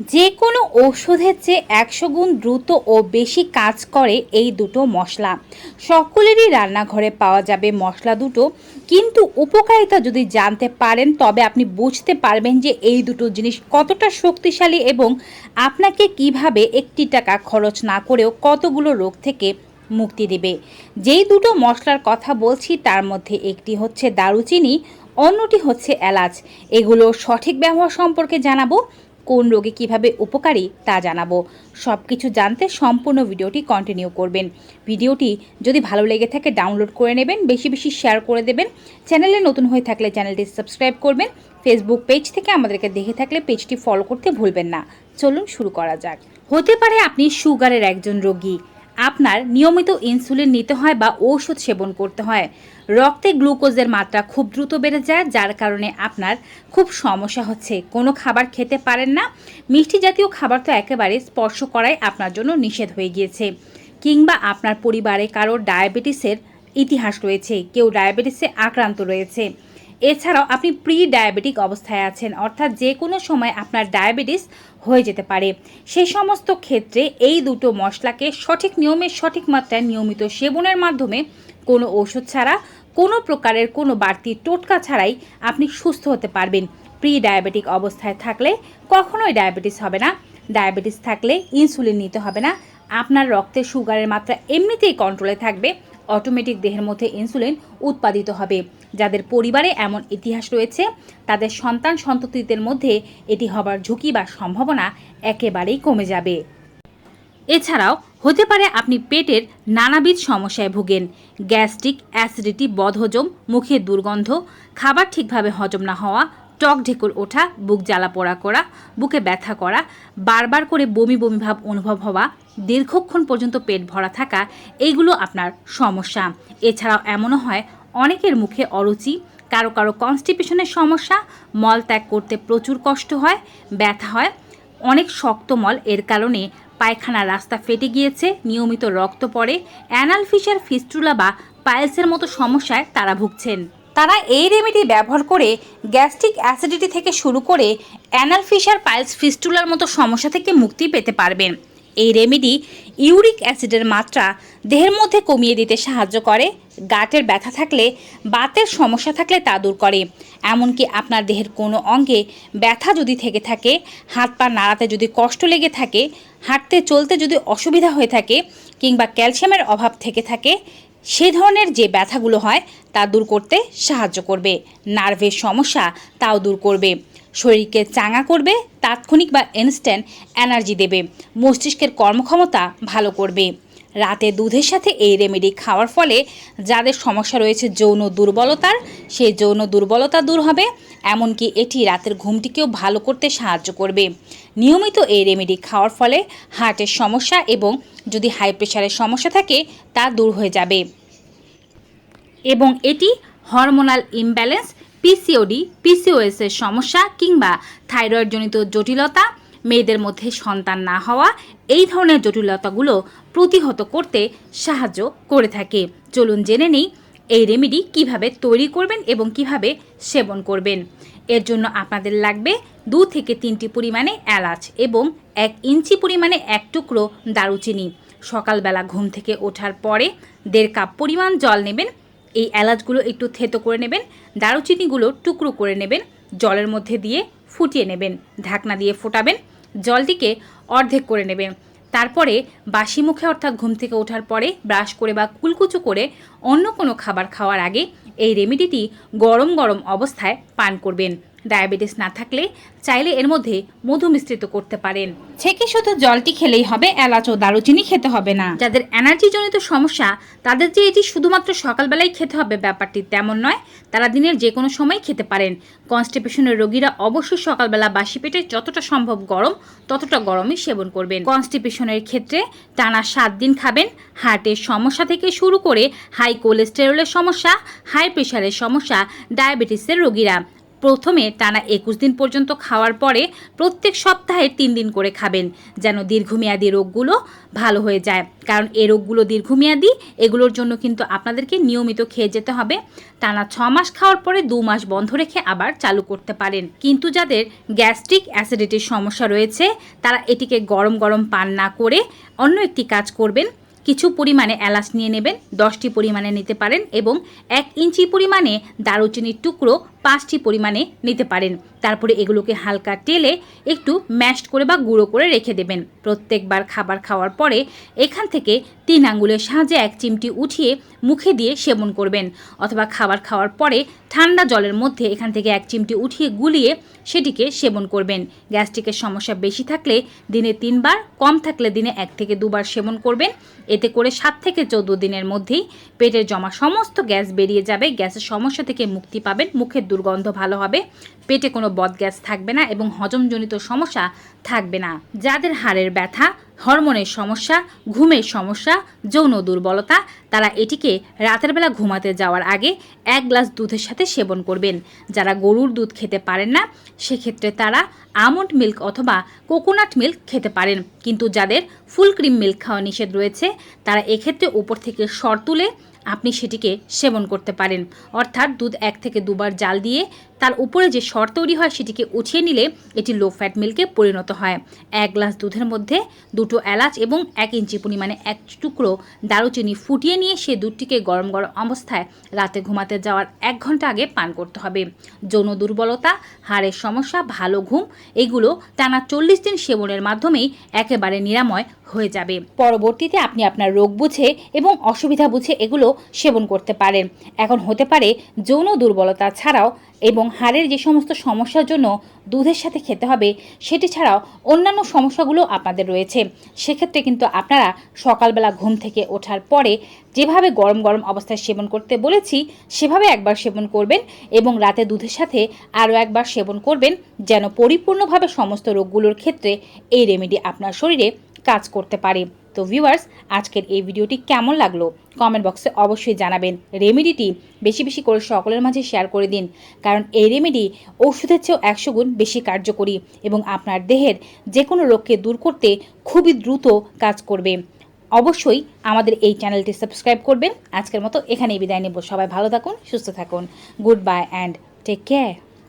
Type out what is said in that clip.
যে কোনো ঔষধের চেয়ে একশো গুণ দ্রুত ও বেশি কাজ করে এই দুটো মশলা। সকলেরই রান্নাঘরে পাওয়া যাবে মশলা দুটো, কিন্তু উপকারিতা যদি জানতে পারেন, তবে আপনি বুঝতে পারবেন যে এই দুটো জিনিস কতটা শক্তিশালী এবং আপনাকে কীভাবে একটি টাকা খরচ না করেও কতগুলো রোগ থেকে মুক্তি দেবে। যেই দুটো মশলার কথা বলছি, তার মধ্যে একটি হচ্ছে দারুচিনি, অন্যটি হচ্ছে এলাচ। এগুলো সঠিক ব্যবহার সম্পর্কে জানাব। কোন রোগে কীভাবে উপকারী তা জানাব। সব কিছু জানতে সম্পূর্ণ ভিডিওটি কন্টিনিউ করবেন। ভিডিওটি যদি ভালো লেগে থাকে ডাউনলোড করে নেবেন, বেশি বেশি শেয়ার করে দেবেন। চ্যানেলে নতুন হয়ে থাকলে চ্যানেলটি সাবস্ক্রাইব করবেন। ফেসবুক পেজ থেকে আমাদেরকে দেখে থাকলে পেজটি ফলো করতে ভুলবেন না। চলুন শুরু করা যাক। হতে পারে আপনি সুগারের একজন রোগী। আপনার নিয়মিত ইনসুলিন নিতে হয় বা ঔষধ সেবন করতে হয়। রক্তে গ্লুকোজের মাত্রা খুব দ্রুত বেড়ে যায়, যার কারণে আপনার খুব সমস্যা হচ্ছে। কোনো খাবার খেতে পারেন না। মিষ্টি জাতীয় খাবার তো একেবারে স্পর্শ করাই আপনার জন্য নিষেধ হয়ে গিয়েছে। কিংবা আপনার পরিবারে কারোর ডায়াবেটিসের ইতিহাস রয়েছে, কেউ ডায়াবেটিসে আক্রান্ত রয়েছে। এছাড়াও আপনি প্রি ডায়াবেটিক অবস্থায় আছেন, অর্থাৎ যে কোনো সময় আপনার ডায়াবেটিস হয়ে যেতে পারে। সেই সমস্ত ক্ষেত্রে এই দুটো মশলাকে সঠিক নিয়মে, সঠিক মাত্রায় নিয়মিত সেবনের মাধ্যমে কোনো ওষুধ ছাড়া, কোনো প্রকারের কোনো বাড়তি টোটকা ছাড়াই আপনি সুস্থ হতে পারবেন। প্রি ডায়াবেটিক অবস্থায় থাকলে কখনোই ডায়াবেটিস হবে না। ডায়াবেটিস থাকলে ইনসুলিন নিতে হবে না। আপনার রক্তে সুগারের মাত্রা এমনিতেই কন্ট্রোলে থাকবে। অটোমেটিক দেহের মধ্যে ইনসুলিন উৎপাদিত হবে। যাদের পরিবারে এমন ইতিহাস রয়েছে, তাদের সন্তান সন্ততিদের মধ্যে এটি হবার ঝুঁকি বা সম্ভাবনা একেবারেই কমে যাবে। এছাড়াও, হতে পারে আপনি পেটের নানাবিধ সমস্যায় ভুগেন। গ্যাস্ট্রিক অ্যাসিডিটি, বদহজম মুখে দুর্গন্ধ, খাবার ঠিকভাবে হজম না হওয়া টক ঢেকুর ওঠা, বুক জ্বালা পোড়া করা, বুকে ব্যথা করা, বারবার করে বমি বমি ভাব অনুভব হওয়া, দীর্ঘক্ষণ পর্যন্ত পেট ভরা থাকা, এইগুলো আপনার সমস্যা। এছাড়াও এমনও হয়, অনেকের মুখে অরুচি, কারও কারও কনস্টিপেশনের সমস্যা, মল ত্যাগ করতে প্রচুর কষ্ট হয়, ব্যথা হয়, অনেক শক্ত মল, এর কারণে পায়খানার রাস্তা ফেটে গিয়েছে, নিয়মিত রক্ত পড়ে অ্যানাল ফিশার ফিস্টুলা বা পাইলসের মতো সমস্যায় তারা ভুগছেন। তারা এই রেমেডি ব্যবহার করে গ্যাস্ট্রিক অ্যাসিডিটি থেকে শুরু করে অ্যানাল ফিশার পাইলস ফিস্টুলার মতো সমস্যা থেকে মুক্তি পেতে পারবেন। এই রেমেডি ইউরিক অ্যাসিডের মাত্রা দেহের মধ্যে কমিয়ে দিতে সাহায্য করে, গাটের ব্যথা থাকলে, বাতের সমস্যা থাকলে তা দূর করে। এমনকি আপনার দেহের কোনো অঙ্গে ব্যথা যদি থেকে থাকে, হাত পা নাড়াতে যদি কষ্ট লেগে থাকে, হাঁটতে চলতে যদি অসুবিধা হয়ে থাকে, কিংবা ক্যালসিয়ামের অভাব থেকে থাকে সে ধরনের যে ব্যথাগুলো হয়, তা দূর করতে সাহায্য করবে। নার্ভের সমস্যা তাও দূর করবে। শরীরকে চাঙা করবে, তাৎক্ষণিক বা ইনস্ট্যান্ট এনার্জি দেবে। মস্তিষ্কের কর্মক্ষমতা ভালো করবে। রাতে দুধের সাথে এই রেমেডি খাওয়ার ফলে যাদের সমস্যা রয়েছে যৌন দুর্বলতার, সেই যৌন দুর্বলতা দূর হবে। এমনকি এটি রাতের ঘুমটিকেও ভালো করতে সাহায্য করবে। নিয়মিত এই রেমেডি খাওয়ার ফলে হার্টের সমস্যা এবং যদি হাই প্রেশারের সমস্যা থাকে, তা দূর হয়ে যাবে। এবং এটি হরমোনাল ইমব্যালেন্স পিসিওডি পিসিওএসের সমস্যা কিংবা থাইরয়েডজনিত জটিলতা, মেয়েদের মধ্যে সন্তান না হওয়া, এই ধরনের জটিলতাগুলো প্রতিহত করতে সাহায্য করে থাকে। চলুন জেনে নেই এই রেমেডি কীভাবে তৈরি করবেন এবং কীভাবে সেবন করবেন। এর জন্য আপনাদের লাগবে দু থেকে তিনটি পরিমাণে এলাচ এবং এক ইঞ্চি পরিমাণে এক টুকরো দারুচিনি। সকালবেলা ঘুম থেকে ওঠার পরে দেড় কাপ পরিমাণ জল নেবেন। এই এলাচগুলো একটু থেতো করে নেবেন, দারুচিনিগুলো টুকরো করে নেবেন, জলের মধ্যে দিয়ে ফুটিয়ে নেবেন, ঢাকনা দিয়ে ফোটাবেন, জলটিকে অর্ধেক করে নেবেন। তারপরে বাসি মুখে অর্থাৎ ঘুম থেকে ওঠার পরে ব্রাশ করে বা কুলকুচু করে অন্য কোনো খাবার খাওয়ার আগে এই রেমিডিটি গরম গরম অবস্থায় পান করবেন। ডায়াবেটিস না থাকলে চাইলে এর মধ্যে মধু মিশ্রিত করতে পারেন। ছেঁকে শুধু জলটি খেলেই হবে এলাচ ও দারুচিনি খেতে হবে না। যাদের এনার্জি জনিত সমস্যা তাদের যে এটি শুধুমাত্র সকালবেলায় খেতে হবে ব্যাপারটি তেমন নয় তারা দিনের যে কোনো সময় খেতে পারেন। কনস্টিপেশনের রোগীরা অবশ্যই সকালবেলা বাসি পেটে যতটা সম্ভব গরম ততটা গরমই সেবন করবেন। কনস্টিপেশনের ক্ষেত্রে টানা সাত দিন খাবেন। হার্টের সমস্যা থেকে শুরু করে হাই কোলেস্টেরলের সমস্যা হাই প্রেশারের সমস্যা ডায়াবেটিসের রোগীরা। প্রথমে টানা একুশ দিন পর্যন্ত খাওয়ার পরে প্রত্যেক সপ্তাহে তিন দিন করে খাবেন, যেন দীর্ঘমেয়াদী রোগগুলো ভালো হয়ে যায়। কারণ এই রোগগুলো দীর্ঘমেয়াদী, এগুলোর জন্য কিন্তু আপনাদেরকে নিয়মিত খেয়ে যেতে হবে। টানা ছ মাস খাওয়ার পরে দু মাস বন্ধ রেখে আবার চালু করতে পারেন। কিন্তু যাদের গ্যাস্ট্রিক অ্যাসিডিটির সমস্যা রয়েছে, তারা এটিকে গরম গরম পান না করে অন্য একটি কাজ করবেন। কিছু পরিমাণে এলাচ নিয়ে নেবেন, দশটি পরিমাণে নিতে পারেন এবং এক ইঞ্চি পরিমাণে দারুচিনির টুকরো পাঁচটি পরিমাণে নিতে পারেন। তারপরে এগুলোকে হালকা টেলে একটু ম্যাশড করে বা গুঁড়ো করে রেখে দেবেন। প্রত্যেকবার খাবার খাওয়ার পরে এখান থেকে তিন আঙ্গুলের সাহায্যে এক চিমটি উঠিয়ে মুখে দিয়ে সেবন করবেন অথবা খাবার খাওয়ার পরে ঠান্ডা জলের মধ্যে এখান থেকে এক চিমটি উঠিয়ে গুলিয়ে সেটিকে সেবন করবেন। গ্যাস্ট্রিকের সমস্যা বেশি থাকলে দিনে তিনবার, কম থাকলে দিনে এক থেকে দুবার সেবন করবেন। এতে করে সাত থেকে চৌদ্দ দিনের মধ্যেই পেটের জমা সমস্ত গ্যাস বেরিয়ে যাবে। গ্যাসের সমস্যা থেকে মুক্তি পাবেন মুখের দুর্গন্ধ ভালো হবে, পেটে কোনো বদগ্যাস থাকবে না এবং হজমজনিত সমস্যা থাকবে না। যাদের হাড়ের ব্যথা, হরমোনের সমস্যা, ঘুমের সমস্যা, যৌন দুর্বলতা, তারা এটিকে রাতের বেলা ঘুমাতে যাওয়ার আগে এক গ্লাস দুধের সাথে সেবন করবেন। যারা গরুর দুধ খেতে পারেন না, সেক্ষেত্রে তারা আমন্ড মিল্ক অথবা কোকোনাট মিল্ক খেতে পারেন। কিন্তু যাদের ফুল ক্রিম মিল্ক খাওয়া নিষেধ রয়েছে, তারা এক্ষেত্রে উপর থেকে সর তুলে আপনি সেটিকে সেবন করতে পারেন। অর্থাৎ দুধ এক থেকে দুবার জাল দিয়ে তার উপরে যে সর তৈরি হয় সেটিকে উঠিয়ে নিলে এটি লো ফ্যাট মিল্কে পরিণত হয়। এক গ্লাস দুধের মধ্যে দুটো এলাচ এবং এক ইঞ্চি পরিমাণে এক টুকরো দারুচিনি ফুটিয়ে নিয়ে সে দুধটিকে গরম গরম অবস্থায় রাতে ঘুমাতে যাওয়ার এক ঘণ্টা আগে পান করতে হবে। যৌন দুর্বলতা, হাড়ের সমস্যা, ভালো ঘুম, এগুলো টানা চল্লিশ দিন সেবনের মাধ্যমেই একেবারে নিরাময় হয়ে যাবে। পরবর্তীতে আপনি আপনার রোগ বুঝে এবং অসুবিধা বুঝে এগুলো সেবন করতে পারেন। এখন হতে পারে যৌন দুর্বলতা ছাড়াও এবং হাড়ের যে সমস্ত সমস্যার জন্য দুধের সাথে খেতে হবে, সেটি ছাড়াও অন্যান্য সমস্যাগুলো আপনাদের রয়েছে। সেক্ষেত্রে কিন্তু আপনারা সকালবেলা ঘুম থেকে ওঠার পরে যেভাবে গরম গরম অবস্থায় সেবন করতে বলেছি, সেভাবে একবার সেবন করবেন এবং রাতে দুধের সাথে আরও একবার সেবন করবেন যেন পরিপূর্ণভাবে সমস্ত রোগগুলোর ক্ষেত্রে এই রেমেডি আপনার শরীরে কাজ করতে পারে। তো ভিউয়ার্স আজকের এই ভিডিওটি কেমন লাগল? কমেন্ট বক্সে অবশ্যই জানাবেন। রেমেডিটি বেশি বেশি করে সকলের মাঝে শেয়ার করে দিন। কারণ এই রেমেডি ওষুধের চেয়েও একশো গুণ বেশি কার্যকরী এবং আপনার দেহের যে কোনো রোগকে দূর করতে খুবই দ্রুত কাজ করবে। অবশ্যই আমাদের এই চ্যানেলটি সাবস্ক্রাইব করবেন। আজকের মতো এখানেই বিদায় নেব। সবাই ভালো থাকুন, সুস্থ থাকুন। Good bye and take care.